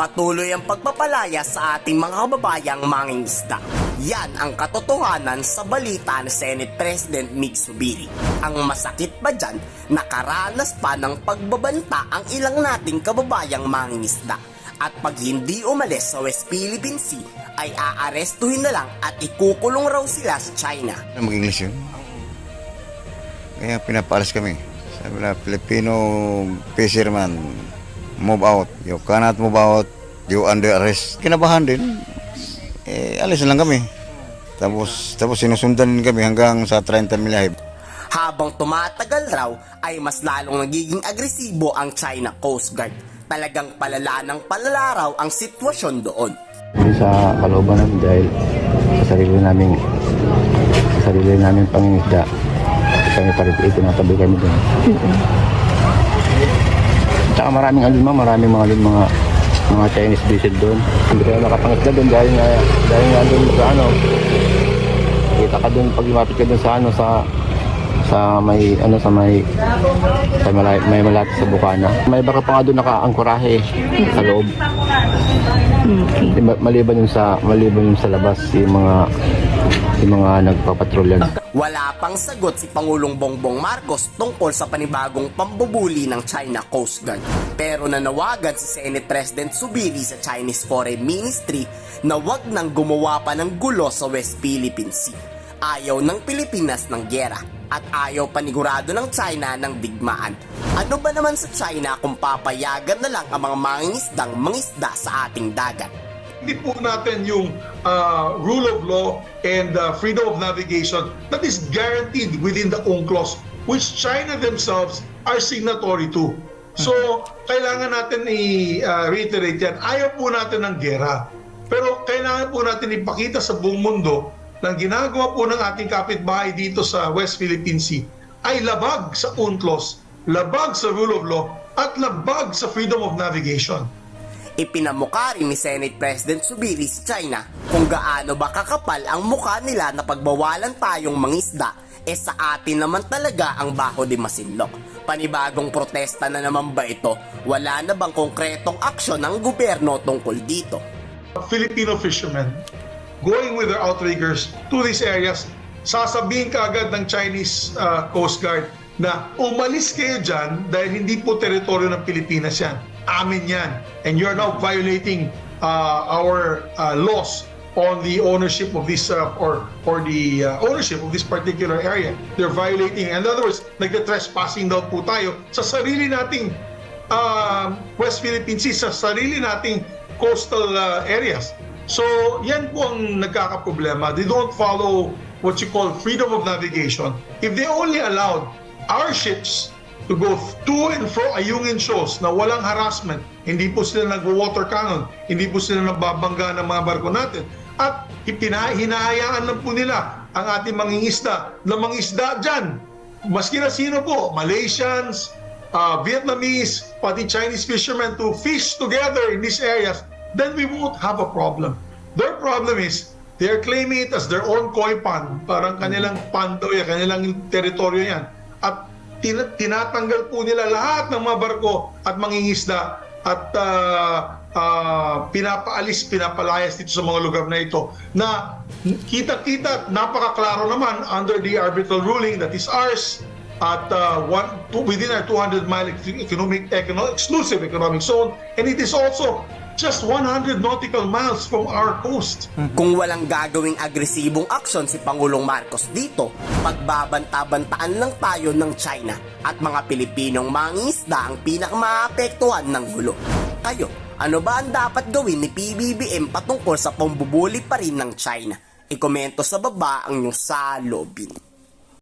Patuloy ang pagpapalaya sa ating mga kababayang mangingisda. Yan ang katotohanan sa balita ni Senate President Mig Subiri. Ang masakit pa dyan, nakaranas pa ng pagbabanta ang ilang nating kababayang mangingisda. At pag hindi umalis sa West Philippine Sea, ay aarestuhin na lang at ikukulong raw sila sa China. Ano mag-English yun? Kaya pinapaalis kami. Sabi na, Filipino fisherman, move out. You cannot move out. You under arrest. Kinabahan din. Eh, alis lang kami. Tapos, tapos sinusundan din kami hanggang sa 30 milahib. Habang tumatagal raw ay mas lalong nagiging agresibo ang China Coast Guard. Talagang palala ng palala raw ang sitwasyon doon. Sa kalooban namin dahil sa sarili namin sa sarili namin pangingisda kami pa rin itinatabi kami doon. Tsaka maraming alin mga maraming mga alin mga mga Chinese vessel doon. Hindi kaya nakapangisda doon dahil nga dahil nga doon sa ano kita ka doon pag lumapit ka doon sa ano sa sa may ano sa may sa malay, may malapit sa Bukana. May baka pa nga doon nakaangkorahe sa loob. Ba- Maliban yung sa maliban yung sa labas yung mga yung mga nagpapatrolya. Wala pang sagot si Pangulong Bongbong Marcos tungkol sa panibagong pambubuli ng China Coast Guard. Pero nanawagan si Senate President Subiri sa Chinese Foreign Ministry na wag nang gumawa pa ng gulo sa West Philippine Sea. Ayaw ng Pilipinas ng gyera at ayaw panigurado ng China ng digmaan. Ano ba naman sa China kung papayagan na lang ang mga mangingisdang mangisda sa ating dagat? hindi po natin yung uh, rule of law and uh, freedom of navigation that is guaranteed within the UNCLOS, which China themselves are signatory to. So, kailangan natin i-reiterate yan. Ayaw po natin ng gera. Pero kailangan po natin ipakita sa buong mundo ang ginagawa po ng ating kapitbahay dito sa West Philippine Sea ay labag sa UNCLOS, labag sa rule of law, at labag sa freedom of navigation. Ipinamukha rin ni Senate President Subiri sa China kung gaano ba kakapal ang mukha nila na pagbawalan tayong mangisda eh sa atin naman talaga ang baho di masinlok. Panibagong protesta na naman ba ito? Wala na bang konkretong aksyon ng gobyerno tungkol dito? Filipino fishermen going with their outriggers to these areas, sasabihin kaagad ng Chinese uh, Coast Guard na umalis kayo dyan dahil hindi po teritoryo ng Pilipinas yan. Amin yan. And you're now violating uh, our uh, laws on the ownership of this uh, or or the uh, ownership of this particular area. They're violating. In other words, nagka-trespassing daw po tayo sa sarili nating uh, West Philippine Sea, sa sarili nating coastal uh, areas. So, yan po ang nagkakaproblema. They don't follow what you call freedom of navigation. If they only allowed our ships to go to and fro ayungin shows na walang harassment, hindi po sila nag-water cannon, hindi po sila nagbabangga ng mga barko natin, at hinahayaan lang po nila ang ating mangingisda na mangisda dyan. Maski na sino po, Malaysians, uh, Vietnamese, pati Chinese fishermen to fish together in these areas, then we won't have a problem. Their problem is, they're claiming it as their own koi pan. Parang kanilang pan daw yan, kanilang teritoryo yan. At tin- tinatanggal po nila lahat ng mga barko at mangingisda at uh, uh, pinapaalis, pinapalayas dito sa mga lugar na ito na kita-kita, napakaklaro naman under the arbitral ruling that is ours at uh, one, two, within our 200 mile economic, economic, exclusive economic zone and it is also just 100 nautical miles from our coast. Kung walang gagawing agresibong aksyon si Pangulong Marcos dito, pagbabanta-bantaan lang tayo ng China at mga Pilipinong mangingisda ang pinakamaapektuhan ng gulo. Kayo, ano ba ang dapat gawin ni PBBM patungkol sa pambubuli pa rin ng China? Ikomento sa baba ang inyong salobin.